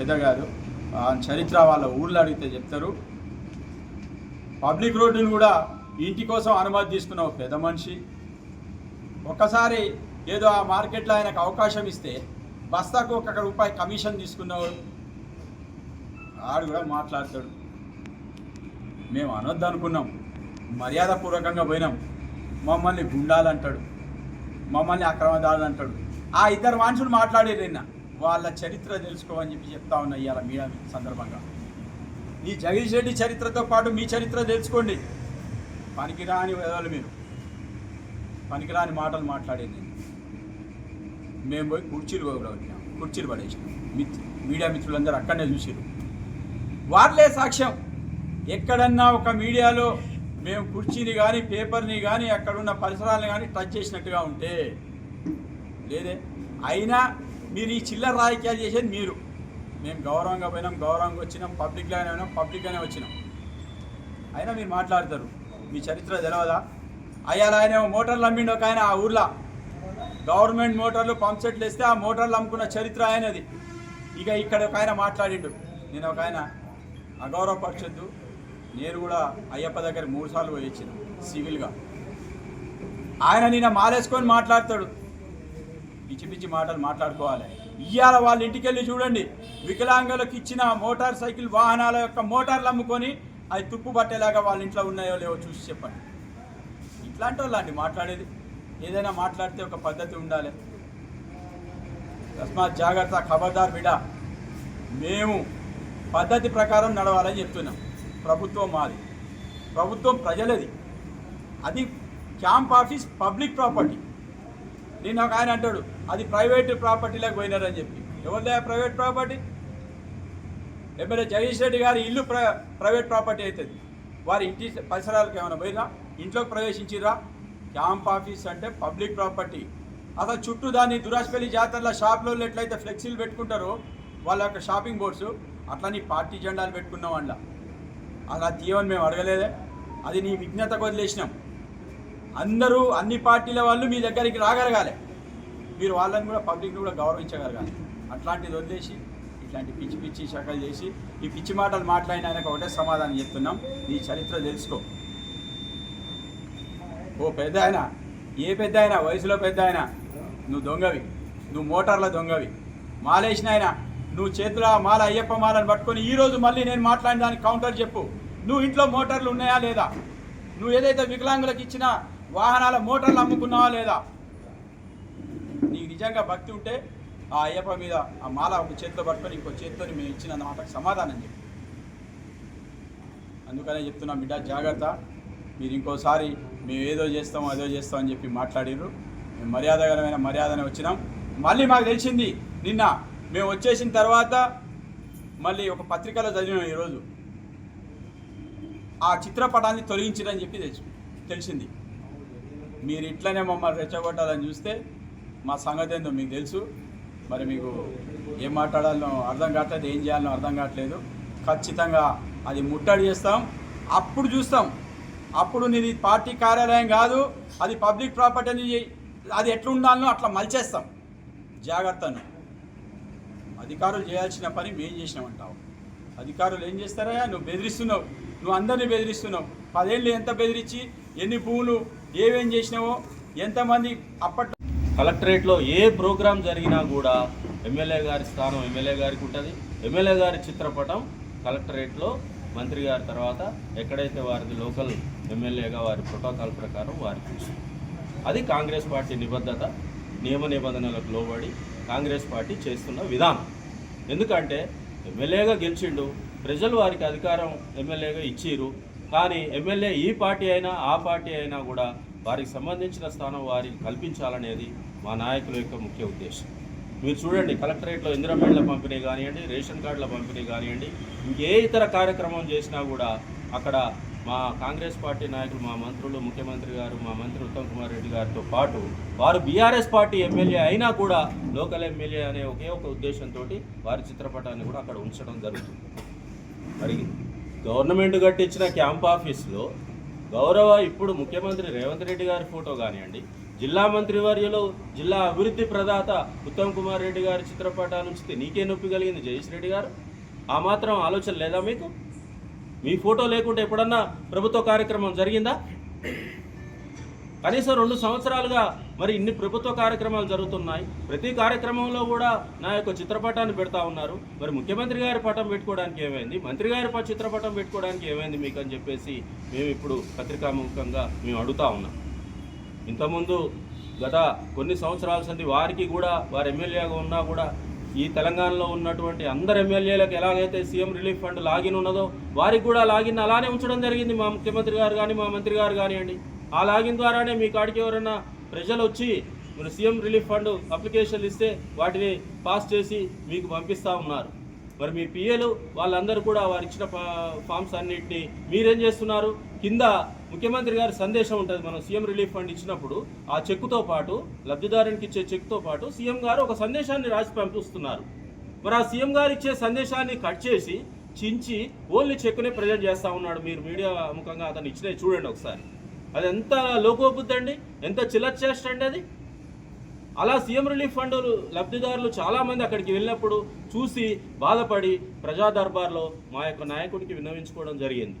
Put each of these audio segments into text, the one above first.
పెద్ద ఆయన చరిత్ర వాళ్ళ ఊళ్ళో అడిగితే చెప్తారు. పబ్లిక్ రోడ్డును కూడా ఇంటి కోసం అనుమతి తీసుకున్న ఒక పెద్ద మనిషి. ఒక్కసారి ఏదో ఆ మార్కెట్లో ఆయనకు అవకాశం ఇస్తే బస్తాకు ఒక రూపాయి కమిషన్ తీసుకున్నవాడు. ఆడు కూడా మాట్లాడతాడు. మేము అనొద్దు అనుకున్నాం. మర్యాదపూర్వకంగా పోయినాం. మమ్మల్ని గుండాలంటాడు. మమ్మల్ని అక్రమదారులు అంటాడు. ఆ ఇద్దరు మనుషులు మాట్లాడేరు నిన్న. వాళ్ళ చరిత్ర తెలుసుకోమని చెప్పి చెప్తా ఉన్నా ఇవాళ మీడియా సందర్భంగా. ఈ జగదీష్ రెడ్డి చరిత్రతో పాటు మీ చరిత్ర తెలుసుకోండి. పనికిరాని విధాలు మీరు. పనికిరాని మాటలు మాట్లాడేది నేను. మేము పోయి కుర్చీలు కూడా కుర్చీలు పడేసినాం. మిత్ మీడియా మిత్రులందరూ అక్కడనే చూసారు వాళ్ళే సాక్ష్యం. ఎక్కడన్నా ఒక మీడియాలో మేము కుర్చీని కానీ పేపర్ని కానీ అక్కడున్న పరిసరాలను కానీ టచ్ చేసినట్టుగా ఉంటే లేదే? అయినా మీరు ఈ చిల్లర రాజకీయాలు చేసేది మీరు. మేము గౌరవంగా పోయినాం గౌరవంగా వచ్చినాం పబ్లిక్గానే పోయినాం పబ్లిక్గానే వచ్చినాం. అయినా మీరు మాట్లాడతారు. మీ చరిత్ర తెలియదా అయ్యాల ఆయన మోటార్లు అమ్మిండు ఒక ఆయన ఆ ఊర్లో. గవర్నమెంట్ మోటార్లు పంప్ సెట్లు వేస్తే ఆ మోటార్లు అమ్ముకున్న చరిత్ర ఆయనది. ఇక ఇక్కడ ఒక ఆయన మాట్లాడిండు. నేను ఒక ఆయన అగౌరవపరచొద్దు నేను కూడా అయ్యప్ప దగ్గర మూడు సార్లు పోయి సివిల్గా. ఆయన నిన్న మాలేసుకొని మాట్లాడతాడు. పిచ్చి పిచ్చి మాటలు మాట్లాడుకోవాలి. ఇవాళ వాళ్ళ ఇంటికి వెళ్ళి చూడండి. వికలాంగులకు ఇచ్చిన మోటార్ సైకిల్ వాహనాల యొక్క మోటార్లు అమ్ముకొని అవి తుప్పు పట్టేలాగా వాళ్ళ ఇంట్లో ఉన్నాయో లేవో చూసి చెప్పండి. ఇట్లాంటి వాళ్ళండి మాట్లాడేది. ఏదైనా మాట్లాడితే ఒక పద్ధతి ఉండాలి. తస్మాత్ జాగ్రత్త ఖబర్దార్ బిడ్డ మేము పద్ధతి ప్రకారం నడవాలని చెప్తున్నాం. ప్రభుత్వం మాది. ప్రభుత్వం ప్రజలది. అది క్యాంప్ ఆఫీస్ పబ్లిక్ ప్రాపర్టీ. నేను ఒక ఆయన అంటాడు అది ప్రైవేట్ ప్రాపర్టీలోకి పోయినారని చెప్పి. ఎవరిదే private property? MLA Jagadish Reddy గారి ఇల్లు ప్ర ప్రైవేట్ ప్రాపర్టీ అవుతుంది వారి ఇంటి పరిసరాలకు ఏమైనా పోయినా ఇంట్లోకి ప్రవేశించిరా క్యాంప్ ఆఫీస్ అంటే పబ్లిక్ ప్రాపర్టీ. అసలు చుట్టూ దాన్ని దురాశపల్లి జాతరలో షాప్లో ఎట్లయితే ఫ్లెక్సీలు పెట్టుకుంటారో వాళ్ళ యొక్క షాపింగ్ బోర్డ్స్ అట్లని పార్టీ జెండాలు పెట్టుకున్నాం వాళ్ళ అలా తీయమని మేము అడగలేదే. అది నీ విజ్ఞత వదిలేసినాం. అందరూ అన్ని పార్టీల వాళ్ళు మీ దగ్గరికి రాగలగాలి. మీరు వాళ్ళని కూడా పబ్లిక్ని కూడా గౌరవించగలగాలి. అట్లాంటిది వదిలేసి ఇట్లాంటి పిచ్చి పిచ్చి శకలు చేసి ఈ పిచ్చి మాటలు మాట్లాడిన ఆయనకు ఒకటే సమాధానం చెప్తున్నాం. నీ చరిత్ర తెలుసుకో. ఓ పెద్ద ఆయన ఏ పెద్ద ఆయన వయసులో పెద్ద ఆయన? నువ్వు దొంగవి. నువ్వు మోటార్ల దొంగవి. మాలేసిన ఆయన నువ్వు చేతుల మాల అయ్యప్ప మాలను పట్టుకొని ఈరోజు మళ్ళీ నేను మాట్లాడిన దానికి కౌంటర్ చెప్పు. నువ్వు ఇంట్లో మోటార్లు ఉన్నాయా లేదా? నువ్వు ఏదైతే వికలాంగులకు ఇచ్చినా వాహనాల మోటార్లు అమ్ముకున్నావా లేదా? నీకు నిజంగా భక్తి ఉంటే ఆ అయ్యప్ప మీద ఆ మాల ఒక చేతితో పట్టుకొని ఇంకో చేతితో మేము ఇచ్చిన మాటకు సమాధానం చెప్పి. అందుకనే చెప్తున్నా బిడ్డ జాగ్రత్త. మీరు ఇంకోసారి మేము ఏదో చేస్తాం అదో చేస్తాం అని చెప్పి మాట్లాడిర్రు. మేము మర్యాదకరమైన మర్యాదనే వచ్చినాం. మళ్ళీ మాకు తెలిసింది నిన్న మేము వచ్చేసిన తర్వాత మళ్ళీ ఒక పత్రికలో చదివినాం ఈరోజు. ఆ చిత్రపటాన్ని తొలగించిరని చెప్పి తెలుసు తెలిసింది. మీరు ఇట్లనే మమ్మల్ని రెచ్చగొట్టాలని చూస్తే మా సంగతి ఏందో మీకు తెలుసు. మరి మీకు ఏం మాట్లాడాలో అర్థం కావట్లేదు ఏం చేయాలనో అర్థం కావట్లేదు. ఖచ్చితంగా అది ముట్టడి చేస్తాం. అప్పుడు చూస్తాం. అప్పుడు నీది పార్టీ కార్యాలయం కాదు అది పబ్లిక్ ప్రాపర్టీ అని అది ఎట్లా ఉండాలనో అట్లా మలిచేస్తాం. జాగ్రత్తను. అధికారులు చేయాల్సిన పని మేము చేసినామంటావు. అధికారులు ఏం చేస్తారా నువ్వు బెదిరిస్తున్నావు. నువ్వు అందరినీ బెదిరిస్తున్నావు. పదేళ్ళు ఎంత బెదిరించి ఎన్ని భూములు ఏమేం చేసినావో ఎంతమంది అప్పట్లో కలెక్టరేట్లో ఏ ప్రోగ్రాం జరిగినా కూడా ఎమ్మెల్యే గారి స్థానం ఎమ్మెల్యే గారికి ఉంటుంది. ఎమ్మెల్యే గారి చిత్రపటం కలెక్టరేట్లో మంత్రి గారి తర్వాత ఎక్కడైతే వారిది లోకల్ ఎమ్మెల్యేగా వారి ప్రోటోకాల్ ప్రకారం వారికి ఉంటుంది అది కాంగ్రెస్ పార్టీ నిబద్ధత నియమ నిబంధనలకు లోబడి కాంగ్రెస్ పార్టీ చేస్తున్న విధానం. ఎందుకంటే ఎమ్మెల్యేగా గెలిచిండు ప్రజలు వారికి అధికారం ఎమ్మెల్యేగా ఇచ్చిరు కానీ ఎమ్మెల్యే ఈ పార్టీ అయినా ఆ పార్టీ అయినా కూడా వారికి సంబంధించిన స్థానం వారికి కల్పించాలనేది మా నాయకుల యొక్క ముఖ్య ఉద్దేశం. మీరు చూడండి కలెక్టరేట్లో ఇందిరామేళ్ళ పంపిణీ కానివ్వండి రేషన్ కార్డుల పంపిణీ కానివ్వండి ఇంకే ఇతర కార్యక్రమం చేసినా కూడా అక్కడ మా కాంగ్రెస్ పార్టీ నాయకులు మా మంత్రులు ముఖ్యమంత్రి గారు మా మంత్రి ఉత్తమ్ కుమార్ రెడ్డి గారితో పాటు వారు బీఆర్ఎస్ పార్టీ ఎమ్మెల్యే అయినా కూడా లోకల్ ఎమ్మెల్యే అనే ఒకే ఒక ఉద్దేశంతో వారి చిత్రపటాన్ని కూడా అక్కడ ఉంచడం జరుగుతుంది. మరి గవర్నమెంట్ కట్టించిన క్యాంప్ ఆఫీస్లో గౌరవ ఇప్పుడు ముఖ్యమంత్రి రేవంత్ రెడ్డి గారి ఫోటో కానివ్వండి జిల్లా మంత్రివర్యులు జిల్లా అభివృద్ధి ప్రదాత ఉత్తమ్ కుమార్ రెడ్డి గారి చిత్రపటాలు ఉంచితే నీకే నొప్పి కలిగింది జయేష్ రెడ్డి గారు. ఆ మాత్రం ఆలోచన లేదా మీకు? మీ ఫోటో లేకుంటే ఎప్పుడన్నా ప్రభుత్వ కార్యక్రమం జరిగిందా? కనీసం రెండు సంవత్సరాలుగా మరి ఇన్ని ప్రభుత్వ కార్యక్రమాలు జరుగుతున్నాయి. ప్రతి కార్యక్రమంలో కూడా నా యొక్క చిత్రపటాన్ని పెడతా ఉన్నారు. మరి ముఖ్యమంత్రి గారి పటం పెట్టుకోవడానికి ఏమైంది? మంత్రి గారి చిత్రపటం పెట్టుకోవడానికి ఏమైంది మీకు అని చెప్పేసి మేము ఇప్పుడు పత్రికాముఖంగా మేము అడుగుతా ఉన్నాం. ఇంతకుముందు గత కొన్ని సంవత్సరాల సంది వారికి కూడా వారు ఎమ్మెల్యేగా ఉన్నా కూడా ఈ తెలంగాణలో ఉన్నటువంటి అందరు ఎమ్మెల్యేలకు ఎలాగైతే సీఎం రిలీఫ్ ఫండ్ లాగిన్ ఉన్నదో వారికి కూడా లాగిన్ అలానే ఉంచడం జరిగింది మా ముఖ్యమంత్రి గారు కానీ మా మంత్రి గారు కానివ్వండి. ఆ లాగిన్ ద్వారానే మీ కాడికి ఎవరైనా ప్రజలు వచ్చి మీరు సీఎం రిలీఫ్ ఫండ్ అప్లికేషన్లు ఇస్తే వాటిని పాస్ చేసి మీకు పంపిస్తూ ఉన్నారు. మరి మీ పిఏలు వాళ్ళందరూ కూడా వారు ఇచ్చిన ఫామ్స్ అన్నింటినీ మీరేం చేస్తున్నారు? కింద ముఖ్యమంత్రి గారి సందేశం ఉంటుంది. మనం సీఎం రిలీఫ్ ఫండ్ ఇచ్చినప్పుడు ఆ చెక్కుతో పాటు లబ్ధిదారునికి ఇచ్చే చెక్తో పాటు సీఎం గారు ఒక సందేశాన్ని రాసి పంపిస్తున్నారు. మరి ఆ సీఎం గారు ఇచ్చే సందేశాన్ని కట్ చేసి చించి ఓన్లీ చెక్కునే ప్రజెంట్ చేస్తూ ఉన్నాడు. మీరు మీడియా ముఖంగా అతను ఇచ్చినవి చూడండి ఒకసారి. అది ఎంత లోకోబుద్ధి అండి? ఎంత చిల్లచేష్ట అండి అది? అలా సీఎం రిలీఫ్ ఫండ్ లబ్ధిదారులు చాలామంది అక్కడికి వెళ్ళినప్పుడు చూసి బాధపడి ప్రజా దర్బార్లో మా యొక్క నాయకుడికి విన్నవించుకోవడం జరిగింది.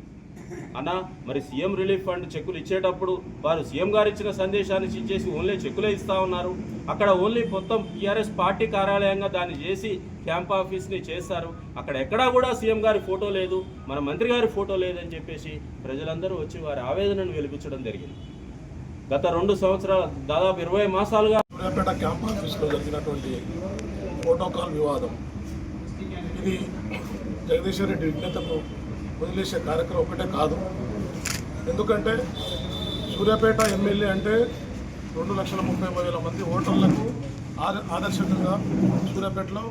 అన్న మరి సీఎం రిలీఫ్ ఫండ్ చెక్కులు ఇచ్చేటప్పుడు వారు సీఎం గారు ఇచ్చిన సందేశాన్ని ఇచ్చేసి ఓన్లీ చెక్కులే ఇస్తా ఉన్నారు. అక్కడ ఓన్లీ మొత్తం టీఆర్ఎస్ పార్టీ కార్యాలయంగా దాన్ని చేసి క్యాంప్ ఆఫీస్ని చేస్తారు అక్కడ ఎక్కడా కూడా సీఎం గారి ఫోటో లేదు మన మంత్రి గారి ఫోటో లేదని చెప్పేసి ప్రజలందరూ వచ్చి వారి ఆవేదనను వెలిపించడం జరిగింది. గత రెండు సంవత్సరాల దాదాపు ఇరవై మాసాలుగా సూర్యాపేట క్యాంప్ ఆఫీస్లో జరిగినటువంటి ఫోటోకాల్ వివాదం. ఇది జగదీశ్వర్ రెడ్డి విజ్ఞతకు వదిలేసే కార్యక్రమం ఒకటే కాదు. ఎందుకంటే సూర్యాపేట ఎమ్మెల్యే అంటే రెండు లక్షల ముప్పై వేల మంది ఓటర్లకు ఆద- ఆదర్శకంగా సూర్యాపేటలో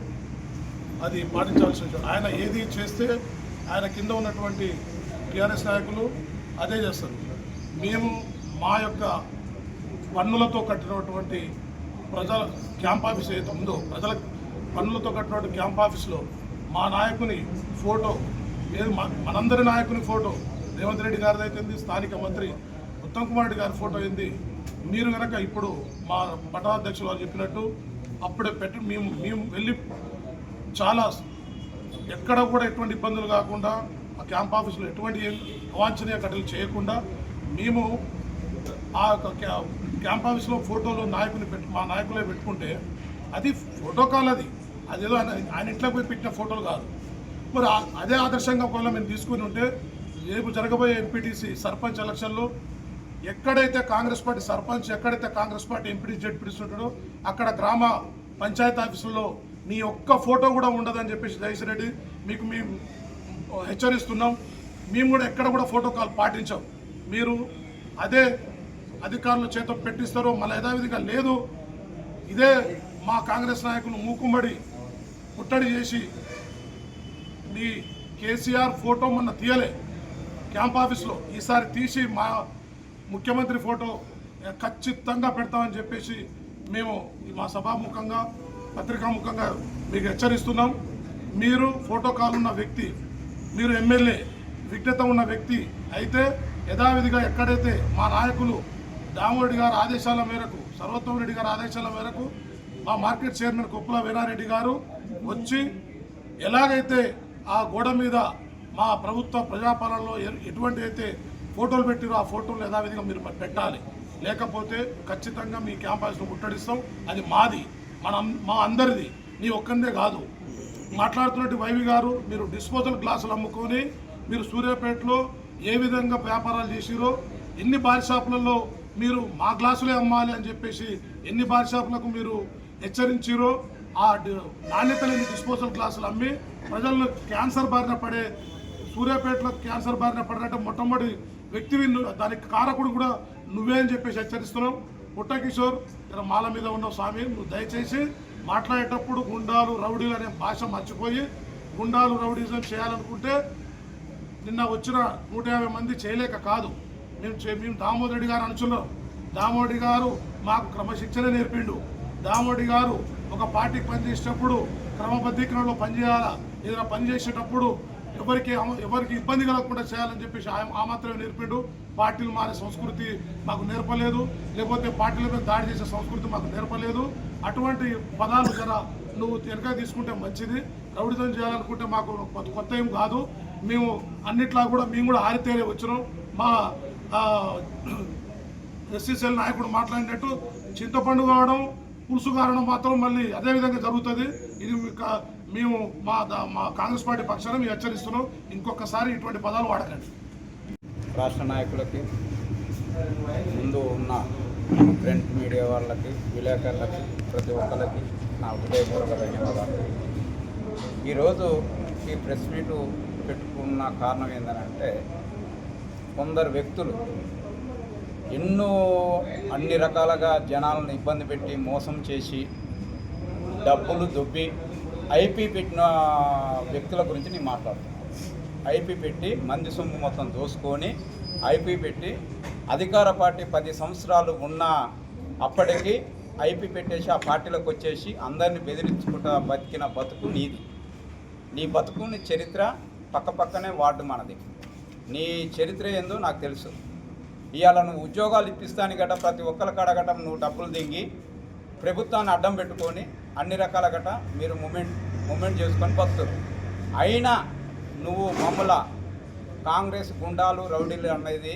అది పాటించాల్సి ఉంటుంది ఆయన ఏది చేస్తే ఆయన కింద ఉన్నటువంటి టీఆర్ఎస్ నాయకులు అదే చేస్తారు. మేము మా యొక్క పన్నులతో కట్టినటువంటి ప్రజల క్యాంప్ ఆఫీస్ ఏదైతే ఉందో ప్రజల పన్నులతో కట్టినటువంటి క్యాంప్ ఆఫీస్లో మా నాయకుని ఫోటో లేదు మనందరి నాయకుని ఫోటో రేవంత్ రెడ్డి గారిది అయితే స్థానిక మంత్రి ఉత్తమ్ కుమార్ రెడ్డి గారి ఫోటో ఏంది మీరు కనుక ఇప్పుడు మా పట్టణాధ్యక్షులు వారు చెప్పినట్టు అప్పుడే పెట్టి మేము మేము వెళ్ళి చాలా ఎక్కడ కూడా ఎటువంటి ఇబ్బందులు కాకుండా ఆ క్యాంప్ ఆఫీస్లో ఎటువంటి అవాంఛనీయ ఘటనలు చేయకుండా మేము ఆ యొక్క క్యాంప్ ఆఫీస్లో ఫోటోలు నాయకుని పెట్టి మా నాయకులే పెట్టుకుంటే అది ఫోటో కాల్ అది. అదేదో ఆయన ఆయన ఇంట్లోకి పోయి పెట్టిన ఫోటోలు కాదు. మరి అదే ఆదర్శంగా ఒకవేళ మేము తీసుకుని ఉంటే రేపు జరగబోయే ఎంపీటీసీ సర్పంచ్ ఎలక్షన్లో ఎక్కడైతే కాంగ్రెస్ పార్టీ సర్పంచ్ ఎక్కడైతే కాంగ్రెస్ పార్టీ ఎంపీటీ జడ్పీటీసీ ఉంటాడో అక్కడ గ్రామ పంచాయతీ ఆఫీసులో నీ ఒక్క ఫోటో కూడా ఉండదని చెప్పేసి జగదీష్ రెడ్డి మీకు మేము హెచ్చరిస్తున్నాం. మేము కూడా ఎక్కడ కూడా ఫోటో కాల్ పాటించాం. మీరు అదే అధికారుల చేత పెట్టిస్తారో మళ్ళీ యథావిధిగా లేదు ఇదే మా కాంగ్రెస్ నాయకులు మూకుమ్మడి ముట్టడి చేసి మీ కేసీఆర్ ఫోటో మొన్న తీయలే. క్యాంప్ ఆఫీస్లో ఈసారి తీసి మా ముఖ్యమంత్రి ఫోటో ఖచ్చితంగా పెడతామని చెప్పేసి మేము మా సభాముఖంగా పత్రికాముఖంగా మీకు హెచ్చరిస్తున్నాం. మీరు ఫోటో కాల్ ఉన్న వ్యక్తి మీరు ఎమ్మెల్యే విఘ్నత ఉన్న వ్యక్తి అయితే యథావిధిగా ఎక్కడైతే మా నాయకులు దామోరెడ్డి గారి ఆదేశాల మేరకు సర్వోత్తమ రెడ్డి గారి ఆదేశాల మేరకు మా మార్కెట్ చైర్మన్ కుప్పల వీరారెడ్డి గారు వచ్చి ఎలాగైతే ఆ గోడ మీద మా ప్రభుత్వ ప్రజాపాలనలో ఎటువంటి అయితే ఫోటోలు పెట్టిరో ఆ ఫోటోలు యథావిధిగా మీరు పెట్టాలి. లేకపోతే ఖచ్చితంగా మీ క్యాంపస్ను ముట్టడిస్తాం. అది మాది. మన మా అందరిది. నీ ఒక్కందే కాదు. మాట్లాడుతున్నట్టు వైవి గారు మీరు డిస్పోజల్ గ్లాసులు అమ్ముకొని మీరు సూర్యాపేటలో ఏ విధంగా వ్యాపారాలు చేసిరో ఎన్ని బార్ షాపులలో మీరు మా గ్లాసులే అమ్మాలి అని చెప్పేసి ఎన్ని బార్ షాపులకు మీరు హెచ్చరించిరో ఆ నాణ్యత లేని డిస్పోజల్ గ్లాసులు అమ్మి ప్రజలను క్యాన్సర్ బారిన పడే సూర్యాపేటలో క్యాన్సర్ బారిన పడినట్టు మొట్టమొదటి వ్యక్తివి దానికి కారకుడు కూడా నువ్వే అని చెప్పేసి హెచ్చరిస్తున్నాం. పుట్టకిషోర్ ఇక్కడ మాల మీద ఉన్న స్వామి నువ్వు దయచేసి మాట్లాడేటప్పుడు గుండాలు రౌడీలు అనే భాష మర్చిపోయి గుండాలు రౌడీజం చేయాలనుకుంటే నిన్న వచ్చిన నూట యాభై మంది చేయలేక కాదు. మేము మేము దామోదర్ రెడ్డి గారు అనుచున్నాం. దామోడి గారు మాకు క్రమశిక్షణ నేర్పిండు. దామోడి గారు ఒక పార్టీకి పనిచేసేటప్పుడు క్రమబద్ధీకరణలో పనిచేయాలా? ఏదైనా పని చేసేటప్పుడు ఎవరికి ఎవరికి ఇబ్బంది కలగకుండా చేయాలని చెప్పేసి ఆయన ఆ మాత్రమే నేర్పిండు. పార్టీలు మారే సంస్కృతి మాకు నేర్పలేదు. లేకపోతే పార్టీల మీద దాడి చేసే సంస్కృతి మాకు నేర్పలేదు. అటువంటి పదాలు జర నువ్వు వెనక తీసుకుంటే మంచిది. రౌడిజం చేయాలనుకుంటే మాకు కొత్త- ఏం కాదు. మేము అన్నిట్లా కూడా మేము కూడా ఆరితేరే వచ్చినాం. మా ఎస్సీసీఎల్ నాయకుడు మాట్లాడినట్టు చింతపండు కావడం పులుసు కావడం మాత్రం మళ్ళీ అదేవిధంగా జరుగుతుంది. ఇది కా- మేము మా దా- మా కాంగ్రెస్ పార్టీ పక్షాన మేము హెచ్చరిస్తున్నాం. ఇంకొకసారి ఇటువంటి పదాలు వాడకండి. రాష్ట్ర నాయకులకి ముందు ఉన్న ప్రింట్ మీడియా వాళ్ళకి విలేకరులకి ప్రతి ఒక్కరికి నా హృదయపూర్వక ధన్యవాదాలు. ఈరోజు ఈ ప్రెస్ మీటు పెట్టుకున్న కారణం ఏంటంటే కొందరు వ్యక్తులు ఎన్నో అన్ని రకాలుగా జనాలను ఇబ్బంది పెట్టి మోసం చేసి డబ్బులు దొబ్బి ఐపీ పెట్టిన వ్యక్తుల గురించి నేను మాట్లాడుతున్నాను. ఐపీ పెట్టి మంది సొమ్ము మొత్తం దోసుకొని ఐపీ పెట్టి అధికార పార్టీ పది సంవత్సరాలు ఉన్న అప్పటికి ఐపీ పెట్టేసి ఆ పార్టీలోకి వచ్చేసి అందరిని బెదిరించుకుంటా బతికిన బతుకు నీది. నీ బతుకు నీ చరిత్ర పక్క పక్కనే వార్డు మనది. నీ చరిత్ర ఏందో నాకు తెలుసు. ఇవాళ నువ్వు ఉద్యోగాలు ఇప్పిస్తాను గట ప్రతి ఒక్కరి కాడ గట నువ్వు డబ్బులు దింగి ప్రభుత్వాన్ని అడ్డం పెట్టుకొని అన్ని రకాల గట మీరు మూమెంట్ మూమెంట్ చేసుకొని బతుకుతారు. అయినా నువ్వు మమ్మల కాంగ్రెస్ గుండాలు రౌడీలు అనేది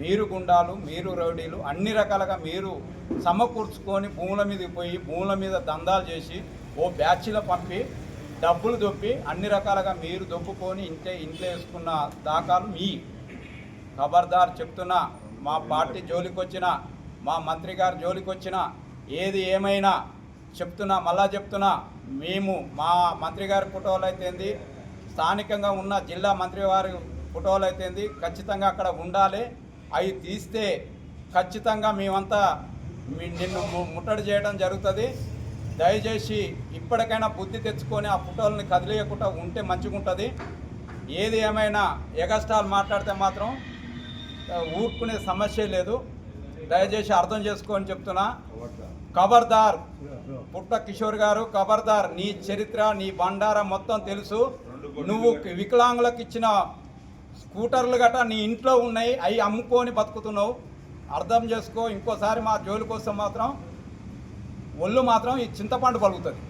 మీరు గుండాలు మీరు రౌడీలు అన్ని రకాలుగా మీరు సమకూర్చుకొని భూముల మీదకి పోయి భూముల మీద దందాలు చేసి ఓ బ్యాచ్లో పంపి డబ్బులు దొప్పి అన్ని రకాలుగా మీరు దొప్పుకొని ఇంట్లో ఇంట్లో వేసుకున్న దాఖలు మీ. ఖబర్దార్ చెప్తున్నా మా పార్టీ జోలికి వచ్చిన మా మంత్రి గారు జోలికొచ్చినా ఏది ఏమైనా చెప్తున్నా మళ్ళా చెప్తున్నా మేము మా మంత్రి గారి ఫోటోలు అయితేంది స్థానికంగా ఉన్న జిల్లా మంత్రి వారి ఫోటోలు అయితేంది ఖచ్చితంగా అక్కడ ఉండాలి. అవి తీస్తే ఖచ్చితంగా మేమంతా నిన్ను ముట్టడి చేయడం జరుగుతుంది. దయచేసి ఇప్పటికైనా బుద్ధి తెచ్చుకొని ఆ ఫోటోలని కదిలేయకుండా ఉంటే మంచిగుంటుంది. ఏది ఏమైనా ఎగస్టాల్ మాట్లాడితే మాత్రం ఊరుకునే సమస్య లేదు. దయచేసి అర్థం చేసుకొని చెప్తున్నా. ఖబర్దార్ పుట్ట కిషోర్ గారు ఖబర్దార్ నీ చరిత్ర నీ బండారం మొత్తం తెలుసు. నువ్వు వికలాంగులకు ఇచ్చిన స్కూటర్లు గట్రా నీ ఇంట్లో ఉన్నాయి అవి అమ్ముకొని బతుకుతున్నావు. అర్థం చేసుకో ఇంకోసారి మా జోలి కోసం మాత్రం ఒళ్ళు మాత్రం ఈ చింతపండు పలుకుతుంది.